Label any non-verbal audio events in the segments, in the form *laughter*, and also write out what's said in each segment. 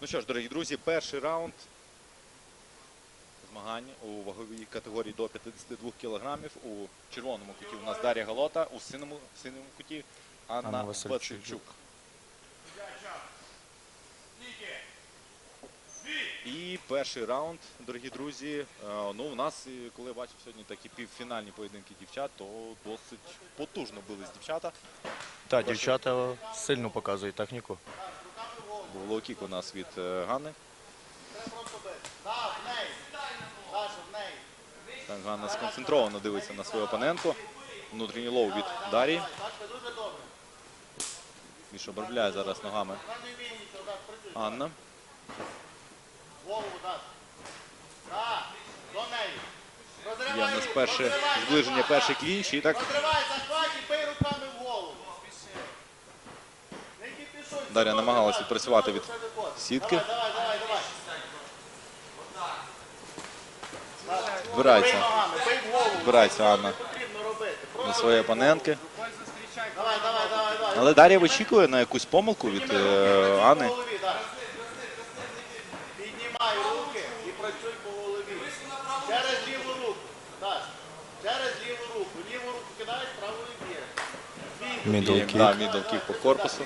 Ну що ж, дорогі друзі, перший раунд змагань у ваговій категорії до 52 кілограмів. У червоному куті у нас Дар'я Галота, у синьому, синьому куті Анна, Васильчук. І перший раунд, дорогі друзі. е, Ну, у нас, е, коли я бачив сьогодні такі півфінальні поєдинки дівчат, то досить потужно бились дівчата. Так, дівчата сильно показують техніку. Лоу-кік у нас від е, Ганни. Так, Ганна сконцентровано дивиться на свою опонентку. Внутрішній лоу від Дарії. Більш обробляє зараз ногами. Анна. Є в нас перше зближення, перший клінч. І так Розривай захват і бий руками в голову. Не кіпішуй. Дар'я намагалася відпрацювати від сітки. Збирається, збирається Анна на своєї опонентки. Але Дар'я вичікує на якусь помилку від е, Анни. Піднімай руки і працюй по голові. Через ліву руку. Через ліву руку. Ліву руку кидаєш, правою б'єш. Мідл кік. да, мідл кік по корпусу.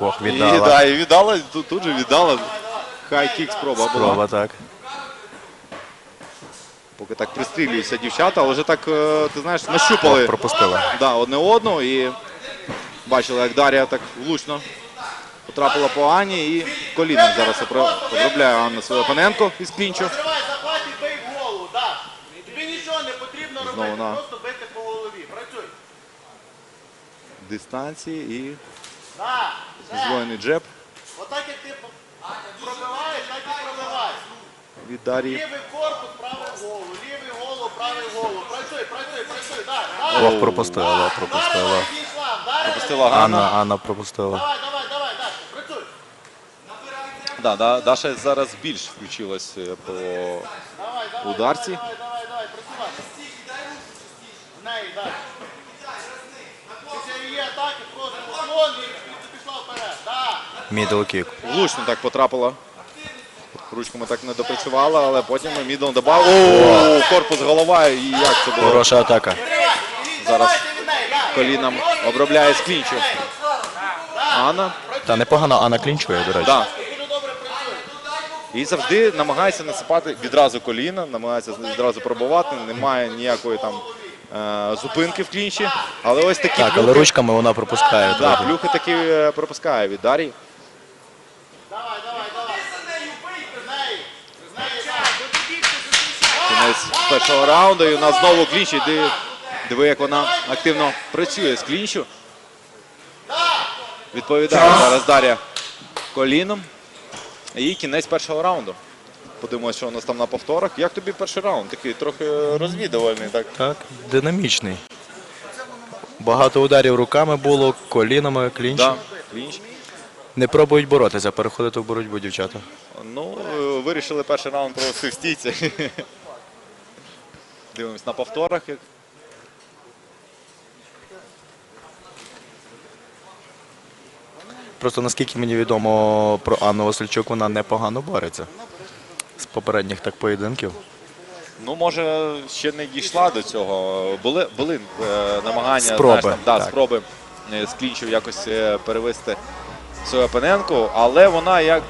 Ох, І, да, і віддала, тут, тут же віддала. Хай кік спроба була. Спроба, так. Поки так пристрілюються дівчата, але вже так, е, ти знаєш, нащупали Пропустила. да, одне одну і бачили, як Дар'я так влучно потрапила по Ані і коліном зараз опро- обробляє Анна свою опонентку із клінчу. Бий в голову. Тобі нічого не потрібно Знову робити, на- просто бити по голові. Працюй. Дистанції і. Все. здвоєний джеб Отак як ти пробиваєш, так і пробиваєш. від Дар'ї. Лівий корпус, правий голову, лівий голову, правий голову. Працюй, працюй, працюй. Так, так. Ох, пропустила, пропустила. Пропустила Анна, Ганна. Анна пропустила. Давай, давай, давай, Даша, працюй. Да, да, Даша зараз більш включилась е, по Давай, давай, Ударці. давай, давай, давай, працювати. В неї, так. Після її атаки просто поклон і ти пішла вперед. Так. Мідл кік. влучно так потрапила. Ручками так не допрацювала, але потім мідл добав. О, корпус голова. І як це було? Хороша атака. Зараз коліном обробляє з клінчу. Анна. Та непогано Анна клінчує, до речі. Да. І завжди намагається насипати відразу коліна, намагається відразу пробувати. Немає ніякої там е, зупинки в клінчі. Але ось такі Так, але плюхи, ручками вона пропускає. да, трохи. плюхи таки е, пропускає від Дар'ї. Давай, давай, давай. З нею бий, з нею. З нею, так. До більше зустрічай. Кінець першого раунду. І у нас знову клінч. Диви, диви, як вона активно працює з клінчу. Відповідає зараз Дар'я коліном. І кінець першого раунду. Подивимося, що у нас там на повторах. Як тобі перший раунд? Такий трохи розвідувальний. Так. Так, динамічний. Багато ударів руками було, колінами, клінч. Да, клінч. Не пробують боротися, переходити в боротьбу дівчата. Ну, е, вирішили перший раунд провести в стійці. *laughs* Дивимось на повторах. Просто наскільки мені відомо про Анну Васильчук, вона непогано бореться. З попередніх так поєдинків. Ну, може, ще не дійшла до цього. Були, були е, намагання Спроби, знаєш, там, да, так. спроби е, з клінчу якось е, перевести свою опонентку, але вона як,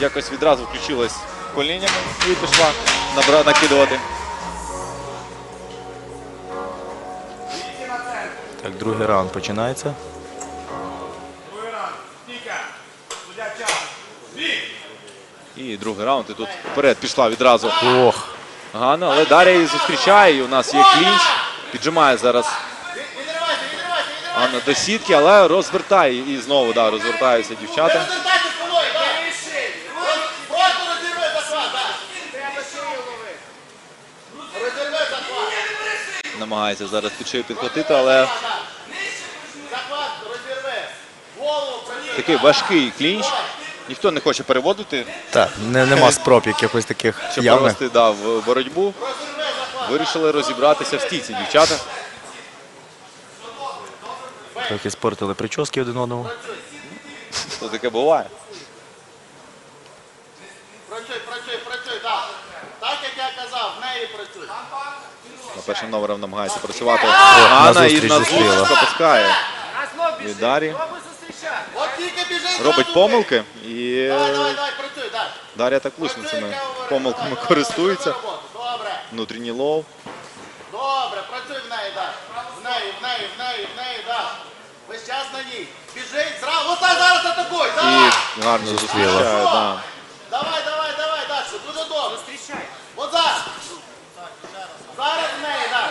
якось відразу включилась коліннями і пішла набра, накидувати. Так, другий раунд починається. І другий раунд, і тут вперед пішла відразу Ох, Ганна, але Дар'я її зустрічає, і у нас є клінч. Піджимає зараз. Анна до сітки, але розвертає і знову да, розвертаються дівчата. Намагається зараз під шию підхватити, але Захват, розірви. Голову працюй. Такий важкий клінч. Ніхто не хоче переводити, так, не, нема спроб якихось таких щоб явних. провести да, в боротьбу. Вирішили розібратися в стійці дівчата. Трохи спортили прически один одному. То таке буває. Працюй, працюй, працюй, так. Так, як я казав, в неї працюй. На першим номером намагається працювати на Ганна і зустріч на зустріла. зустріч пропускає від Дарі. Робить помилки і. Дар'я так влучно цими помилками користується. Внутрішній лов. добре, працюй в неї, так. В неї, в неї, в неї, в неї, так. Весь час на ній. Біжить, зразу, ось так зараз атакуй, І гарно зустрічає. Да. Давай, давай, давай, Дальше, дуже добре. Зустрічай. От зараз. Зараз в неї, так.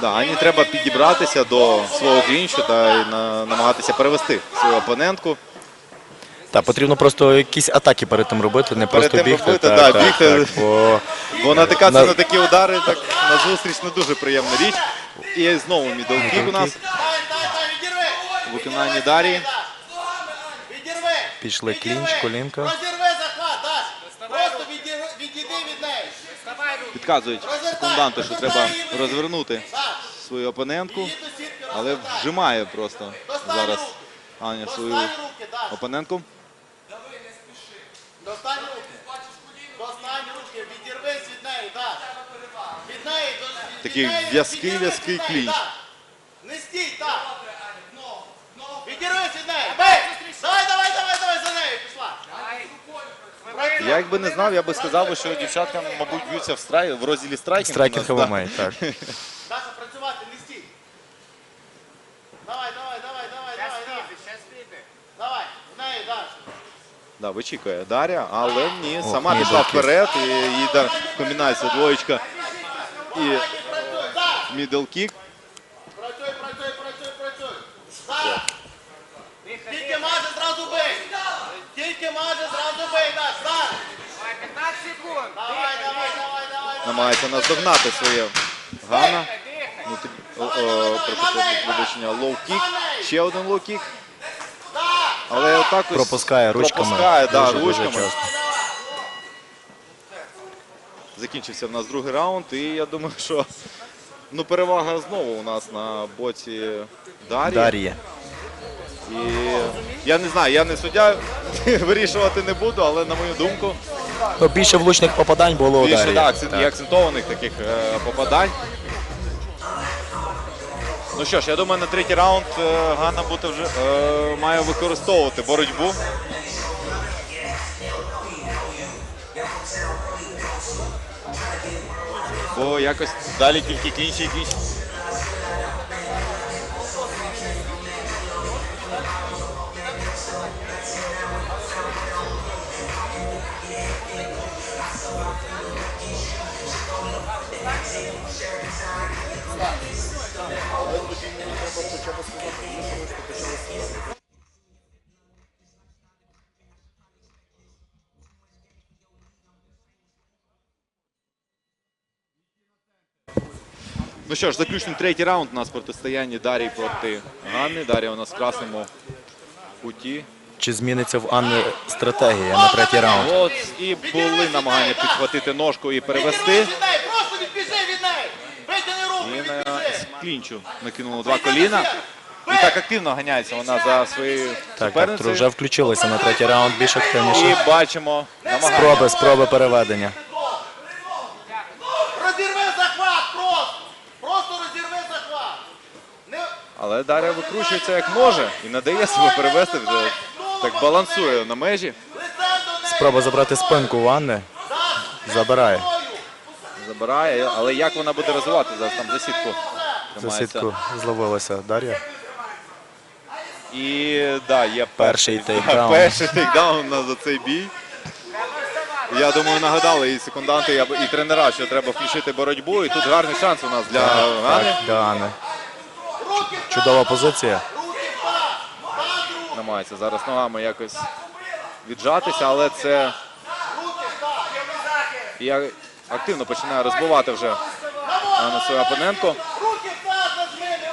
Да, Ані треба підібратися до свого клінчу та на, намагатися перевести свою опонентку. Так, потрібно просто якісь атаки перед тим робити, не Перед просто тим бігти. робити, так, так, бігти. так, бо Бо натикатися На- на такі удари так на зустріч не дуже приємна річ. І знову мідолкік у нас у виконанні Дарії. Пішли клінч, колінка. Підказують секунданти, що треба розвернути свою опонентку, але вжимає просто зараз Аня свою опонентку. Достань руки. Достань руки, відірвись від неї, Даш. Від неї, до- Такий в'язкий, в'язкий клінч. Не стій, так. Відірвись від неї. Бей. Давай, давай, давай, давай за нею, пішла. Я якби не знав, я би сказав, що дівчатка, мабуть, б'ються в страй в розділі страйкінг. страйкінг нас, так. Даша, працювати, не стій. Давай, давай, давай, давай, давай, давай. Давай, в неї, Даша. Да, вичікує Дар'я, але ні, сама пішла вперед і їй комбінація двоєчка і Працюй, мідл кік. Працюй, працюй, працюй, працюй. Зараз. Тільки маже, зразу бий. Тільки маже, зразу бий, Даш. Зараз. 15 секунд. Давай, давай, давай, давай. Намагається наздогнати своє. О, о, вибачення, лоу-кік. Ще один лоу-кік. Але отак ось Пропускає ручками. Пропускає, да, Дуже, дуже ручками. часто. Закінчився в нас другий раунд, і я думаю, що ну, перевага знову у нас на боці Дар'ї. Дар'є. І я не знаю, я не суддя, *laughs* вирішувати не буду, але на мою думку, Ну, більше влучних попадань було у більше Дар'ї. так, акцент- і акцентованих таких е, попадань. Ну що ж, я думаю, на третій раунд е, Ганна буде вже е, має використовувати боротьбу. Бо якось далі тільки клінчі і клінчі. Ну що ж, заключний третій раунд у нас протистояння Дарії проти Ганни. Дар'я у нас в красному куті. Чи зміниться в Анни стратегія на третій раунд? От і були намагання підхватити ножку і перевести. Від неї, просто відбіжи від неї. Витягни руку, І на відбіжи. Клінчу накинула два коліна. І так активно ганяється вона за своєю Так, так, суперницею. вже включилися на третій раунд більш активніше. І бачимо намагання. Спроби, спроби переведення. Розірви захват, просто. Просто розірви захват. Не... Але Дар'я викручується як може і надає себе перевести вже. Так балансує на межі. Лицем до неї. Спроба забрати спинку у Анни. Забирає. Забирає, але як вона буде розвивати зараз там засідку? За сітку зловилася Дар'я. І да, є Перший да, тейкдаун. перший тейкдаун *laughs* на за цей бій. Я думаю, нагадали і секунданти, і тренера, що треба включити боротьбу. І тут гарний шанс у нас для. Так, для Анни. Чудова позиція. Намагається зараз ногами якось віджатися, але це я активно починає розбивати вже Ганна свою опонентку. Руки в таз нажми. не руки.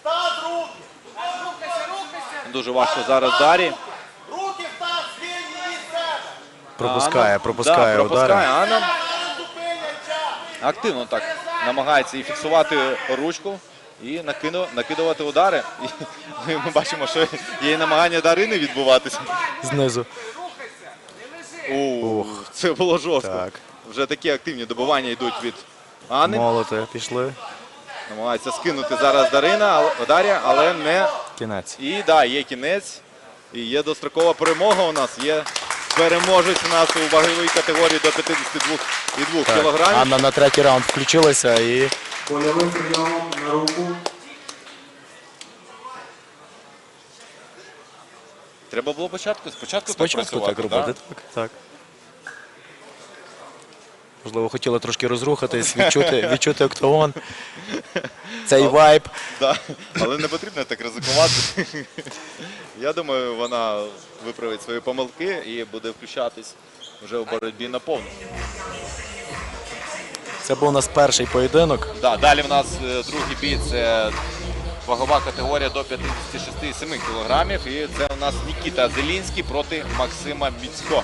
В Таз руки. Рухайся, рухайся. Дуже важко зараз Дарі. Пропускає, пропускає да, удари. Анна активно так намагається і фіксувати ручку, і накину, накидувати удари. І ми бачимо, що є і намагання Дарини відбуватися. Знизу. О, це було жорстко. Так. Вже такі активні добування йдуть від Ани. Молоти пішли. Намагається скинути зараз Дарина, Дар'я, але не. Кінець. І да, є кінець. І є дострокова перемога у нас. Є переможець у нас у ваговій категорії до 52,2 Так. кілограмів. Анна на третій раунд включилася і Польовим прийомом на руку. Треба було початку, спочатку, спочатку так, так працювати, робити. Так, так. Можливо, хотіли трошки розрухатись, відчути, відчути октагон. Цей вайб. Да. Але не потрібно так ризикувати. Я думаю, вона виправить свої помилки і буде включатись вже у боротьбі на повну. Це був у нас перший поєдинок. Да, далі в нас е, другий бій це вагова категорія до 56,7 кілограмів. І це у нас Нікіта Зелінський проти Максима Міцько.